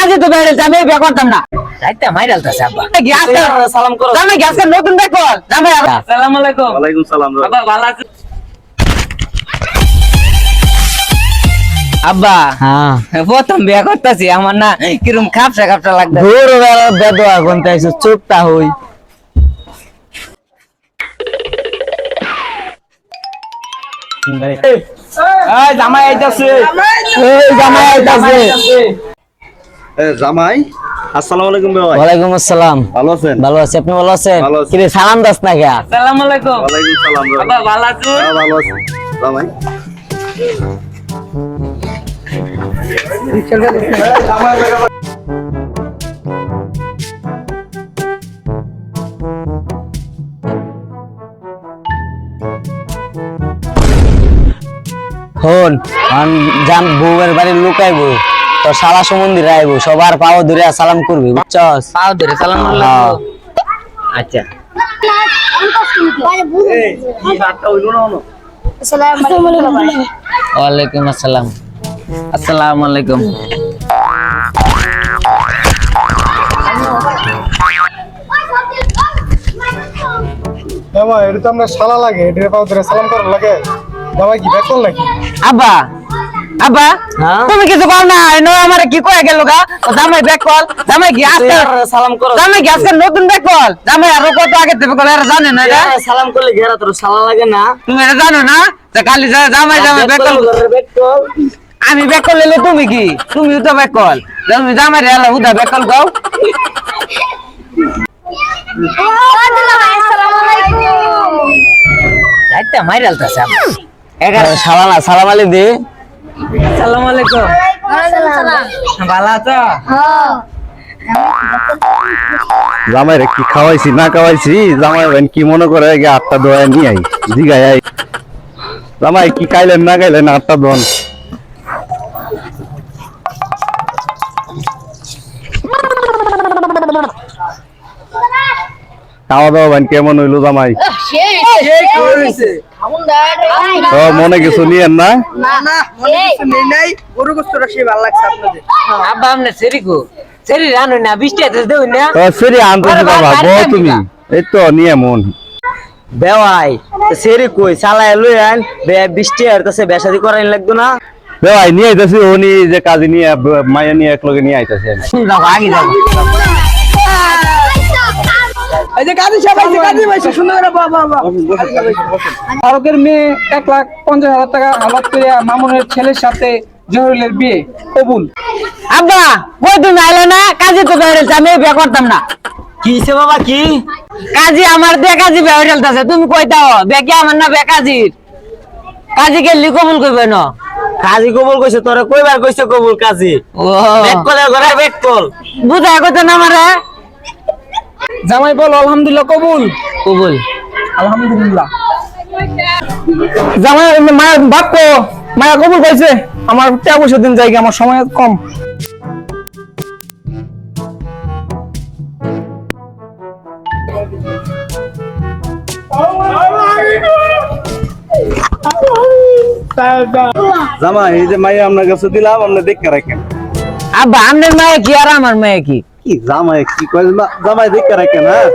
কাজে তো বেড়েছে আমি বিয়ে করতাম না। রাইতে মাইরালতাছে আব্বা। গ্যাস সালাম করো। জামাই গ্যাস নতুন বের জামাই আসসালামু আলাইকুম। ওয়ালাইকুম সালাম আব্বা ভালো আছেন? আব্বা হ্যাঁ। প্রথম বিয়ে করতেছি আমার না কিরম খাপসা খাপসা লাগবে দূর বেদোয়া কোনটা চুপটা হই। জামাই আইতাছে। জামাই আইতাছে। জামাই? আসসালামু আলাইকুম ভাই। ওয়ালাইকুম আসসালাম। ভালো আছেন? ভালো আছি আপনি ভালো আছেন? কি রে সালাম দাস না কে? আসসালামু আলাইকুম। ওয়ালাইকুম সালাম আব্বা ভালো আছেন? হ্যাঁ, ভালো আছি। জামাই? হন বউয়ের বাড়ি লুকাইবো। তো সালা সমন্দির আইবো সবার পাও ধরে সালাম করবি বুঝছস? পাও ধরে সালাম আলাইকুম আচ্ছা কি হাতটা হইল না হলো ওয়ালাইকুম আসসালাম। আসসালামু আলাইকুম। এটা তো আমরা শালা লাগে এটা পাও ধরে সালাম করার লাগে। কি বেতন নাকি? আব্বা আব্বা হ্যাঁ? তুমি কিছু কর না আমারে কি কয়ে গেল গা? জামাই ব্যাক কল জামাই কি আজকে সালাম করো। জামাই কি আজকে নতুন ব্যাক কল জামাই আরও কত আগে দেবে কল এরা জানে না এটা সালাম করলে ঘেরা তোর সালা লাগে না? তুমি এটা জানো না? যে কালি যা- জামাই জামাই ব্যাক কল আমি ব্যাক কল নিলে তুমি কি? তুমি তো ব্যাক কল তুমি জামাই রে উদা ব্যাক কল গাও রাইতে মাইরালতাছে আব্বা এগারো সালাম সালাম আলি দে। আসসালামু আলাইকুম। ভালো আছো? জামাই রে কি খাওয়াইছি না খাওয়াইছি? জামাই বেন কি মনে করে আগে আটটা দোয়া নিয়ে আই জিগাই আই। জামাই কি খাইলেন না খাইলেন আটটা দোন খাওয়া দাওয়া বেন কেমন হইল জামাই? মনে কিছু নিয়েন না? আব্বা আমনে সেরিকো সেরি রানো না বৃষ্টি আছে দেউ না। তো সেরি আনতেছি বাবা গো তুমি? এই তো নিয়ে মন। বেওয়াই সেরি কই? চালায় লই আন বে বৃষ্টি আর তাছে বেশাদি করাইন লাগতো না। ভাই নিয়ে আইতাছি উনি যে কাজে নিয়ে মায়া নিয়ে এক লগে নিয়ে আইতাছি। ফারুকের মেয়ে এক লাখ পঞ্চাশ হাজার টাকা হালাত করে মামুনের ছেলের সাথে জহরুলের বিয়ে। কবুল। আব্বা কই তুমি আইলে না কাজে তো আমি বিয়ে করতাম না। কি সে বাবা কি? কাজী আমার দিয়ে কাজী বিয়ে তুমি কই দাও? আমার না বিয়ে কাজীর? কাজী গেলি কবুল কইবে না। কাজী কবুল কইছে তোরে কইবার কইছে কবুল কাজী। ও। বেক কলের ঘরে বেক কল। বুঝা কইতো না আমারে? জামাই বল আলহামদুলিল্লাহ কবুল? কবুল। আলহামদুলিল্লাহ। জামাই মায়ের বাক্য মায়া কবুল কইছে আমার টাকা পয়সা দিন জায়গা আমার সময় কম। জামাই এই যে মাইয়া আপনার কাছে দিলাম আপনি দেখে রাখেন। আব্বা আমনের মেয়ে কি আর আমার মেয়ে কি? কি জামাই কি কয় জামাই দেখে রাখেন হ্যাঁ